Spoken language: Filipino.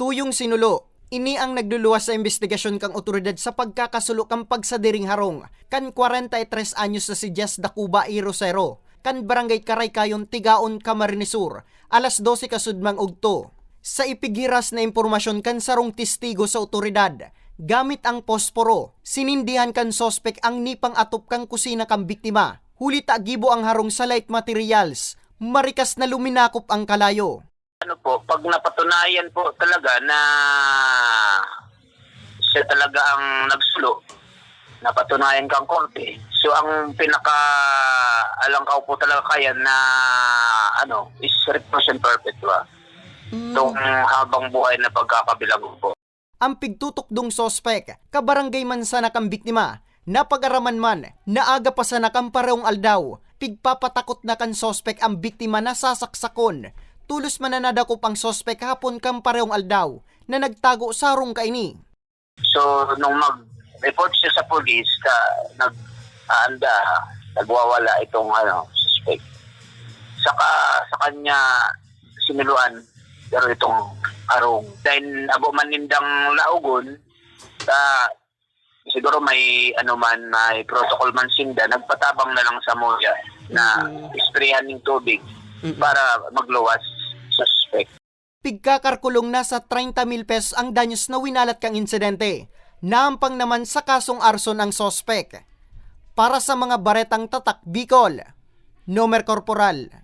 Tuyong sinulo, ini ang nagluluwas sa investigasyon kang otoridad sa pagkakasulo kang pagsadiring harong kan 43 anyos na si Jess Dacuba y Rosero kan barangay Karay Kayon Tigaon Camarinesur alas 12 kasudmang ugto. Sa ipigiras na impormasyon kan sarong testigo sa otoridad, gamit ang posporo, sinindihan kan sospek ang nipang atop kang kusina kang biktima. Huli tagibo ang harong sa light materials, marikas na luminakop ang kalayo. Ano po, pag napatunayan po talaga na siya talaga ang nagsulo, napatunayan kang korte. So ang pinaka alangkaw po talaga kaya na ano is repression perpetua. Itong habang buhay na pagkakabilang po. ang pigtutok dong sospek, kabarangay man sana kang biktima, napag-araman man, naaga pa sana kang pareong aldaw, pigpapatakot na kan sospek ang biktima na sasaksakon, tulos mananadakop ang sospek hapon kang pareong aldaw, na nagtago sa harong kaini. So nung mag-report siya sa police, ka, nag aanda, nagwawala itong ano, suspect. Saka sa kanya siniluan pero itong arong. Then abo man nindang laugon, ta siguro may ano man, may protocol man sinda, nagpatabang na lang sa moya na isprehan ng tubig para magluwas suspect. Pigkakarkulong na sa 30 mil pesos ang danyos na winalat kang insidente. Naampang naman sa kasong arson ang sospek. Para sa mga baretang tatak Bicol, Nomer Corporal,